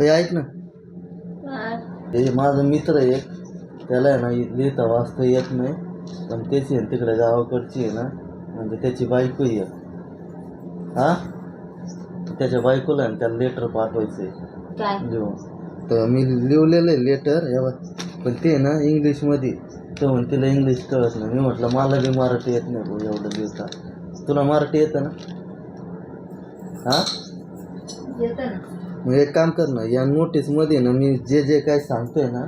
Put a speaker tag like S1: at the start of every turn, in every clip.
S1: हे ऐक ना? हे माझा मित्र आहे एक त्याला आहे ना लिहिता वाचता येत नाही. पण त्याची आहे तिकडे गावाकडची आहे ना म्हणजे त्याची बायको आहे. हा? त्याच्या बायकोला आहे ना त्याला लेटर पाठवायचं आहे
S2: काय?
S1: लिहून. तर मी लिहिलेलं आहे लेटर पण ते ना इंग्लिशमध्ये तर म्हण तिला इंग्लिश कळत नाही. मी म्हटलं मला बी मराठी येत नाही भाऊ एवढं लिहिता. तुला मराठी येतं ना? हां?
S2: येतं ना.
S1: मग एक काम कर ना या नोटीसमध्ये ना मी जे जे काय सांगतोय ना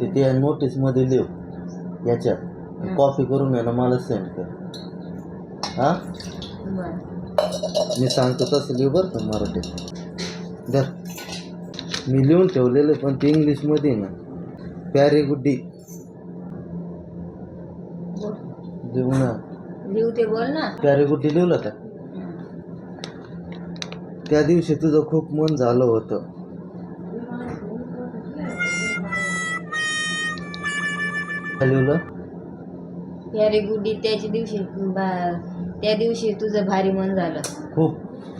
S1: ते ते या नोटीसमध्ये लिहू. याच्यात. कॉपी करून ना मला सेंड कर. हां? मी सांगतो तसं लिहू बरं का मराठी दर मी लिहून ठेवलेलं पण ते इंग्लिशमध्ये ना. प्यारे गुड्डी. लिहू ना.
S2: लिहू ते बोल ना.
S1: प्यारे गुड्डी लिहलं का त्या दिवशी तुझं खूप मन झालं होतं. लिहिलं
S2: प्यारी गुड्डी त्याच्या दिवशी बा- त्या दिवशी तुझं भारी मन झालं.
S1: खूप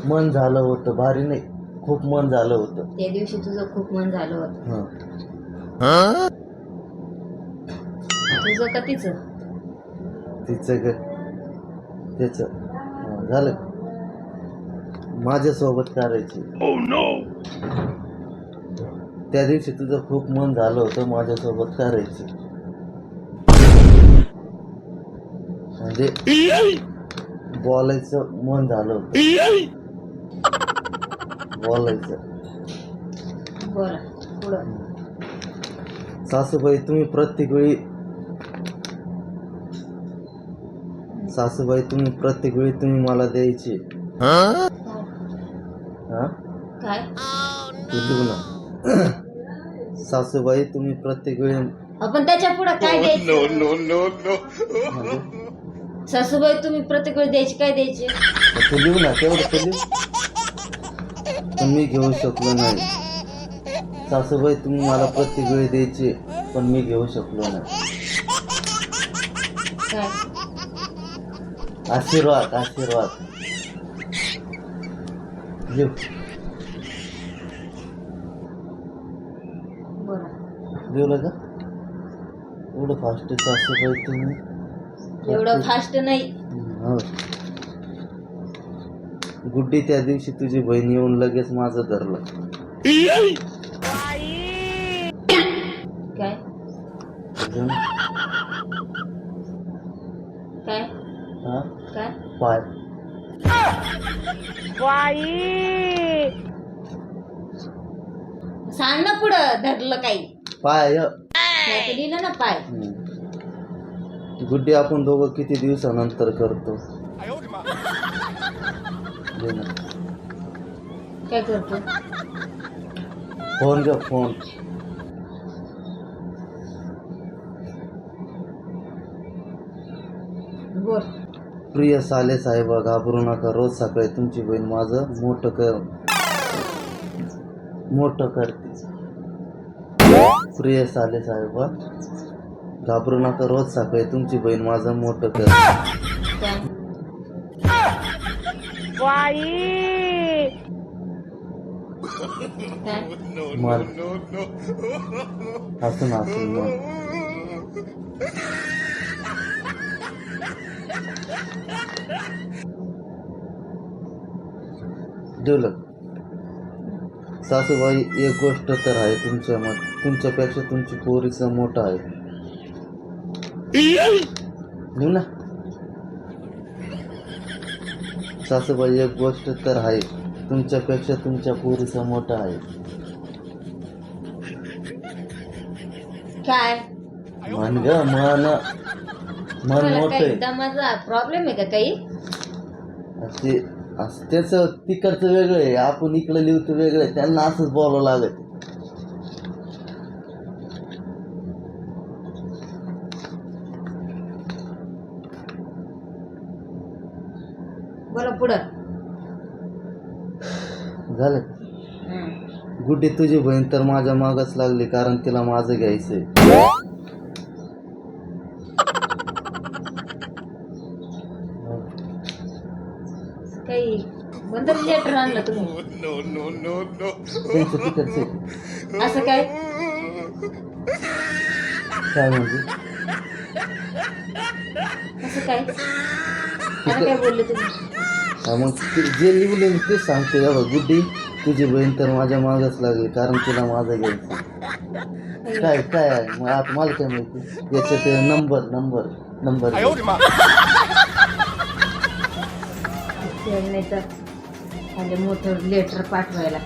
S1: मन झालं होतं. भारी नाही खूप मन झालं होतं.
S2: त्या दिवशी तुझं खूप मन झालं होतं.
S1: हां.
S2: तुझं का तिचं?
S1: तिचं ग त्याचं. हां, झालं? माझ्यासोबत करायची. त्या दिवशी तुझं खूप मन झालं होतं माझ्यासोबत करायची. म्हणजे बोलायचं मन झालं होतं. बोलायचं. सासूबाई तुम्ही प्रत्येक वेळी सासूबाई तुम्ही प्रत्येक वेळी तुम्ही मला द्यायची. हा?
S2: काय?
S1: लिहू ना. सासूबाई तुम्ही प्रत्येक वेळी
S2: आपण त्याच्या पुढं काय द्यायचं? सासूबाई तुम्ही प्रत्येक वेळी द्यायची काय द्यायची?
S1: तू लिहू ना तेवढं ते लिहू. पण मी घेऊ शकलो नाही. सासूबाई तुम्ही मला प्रत्येक वेळी द्यायची पण मी घेऊ शकलो नाही.
S2: काय?
S1: आशीर्वाद आशीर्वाद.
S2: बोला
S1: लिहलं का एवढं फास्ट सासूबाई तुम्ही?
S2: एवढं फास्ट नाही.
S1: हो. गुड्डी त्या दिवशी तुझी बहीण येऊन लगेच माझं धरलं.
S2: काय? काय? काय?
S1: पाय.
S2: सांग ना पुढं धरलं काही.
S1: पाय
S2: लिहिलं ना पाय.
S1: हम्म. गुड्डी आपण दोघं किती दिवसानंतर करतो? ना.
S2: काय करतो?
S1: फोन घ्या फोन.
S2: बोल.
S1: प्रिय साले साहेबा घाबरू नका. रोज सकाळी तुमची बहीण माझं मोठं कर मोठं करते. प्रिय साले साहेबा घाबरू नका. रोज सकाळी तुमची बहीण माझं मोठं कर. मर हसून हसून मर. डेव्हलप सासूबाई एक गोष्ट तर आहे तुमच्या मत तुमच्यापेक्षा तुमची पोरीचं मोठं आहे. ना. सासूबाई एक गोष्ट तर आहे तुमच्यापेक्षा तुमच्या पोरीचं मोठं आहे.
S2: काय?
S1: म्हण ग मन मन
S2: तुम्हाला
S1: मोठं
S2: काही
S1: आहे
S2: दमाचा प्रॉब्लेम आहे का काही?
S1: ते असं त्याचं तिकडचं वेगळं आहे आपण इकडं लिहितो वेगळं आहे त्यांना असंच बोलावं लागत
S2: बोला पुढं.
S1: झालं. गुड्डी तुझी बहीण तर माझ्या मागच लागली कारण तिला माझं घ्यायचंय.
S2: काही आणलं तुम्ही?
S1: त्यांचं तिकडचे आहे.
S2: असं काय?
S1: काय म्हणजे?
S2: असं काय? आता काय बोलले तुम्ही?
S1: हा, मग ते जे लिहिलं तेच सांगतो. बघ गुड्डी तुझी बहीण तर माझ्या मागच लागली कारण तुला माझं घ्यायचं. काय काय आहे? मग आता मला काय माहिती? याच्यात नंबर नंबर नंबर
S2: नाही तर म्हणजे मोठं लेटर पाठवायला.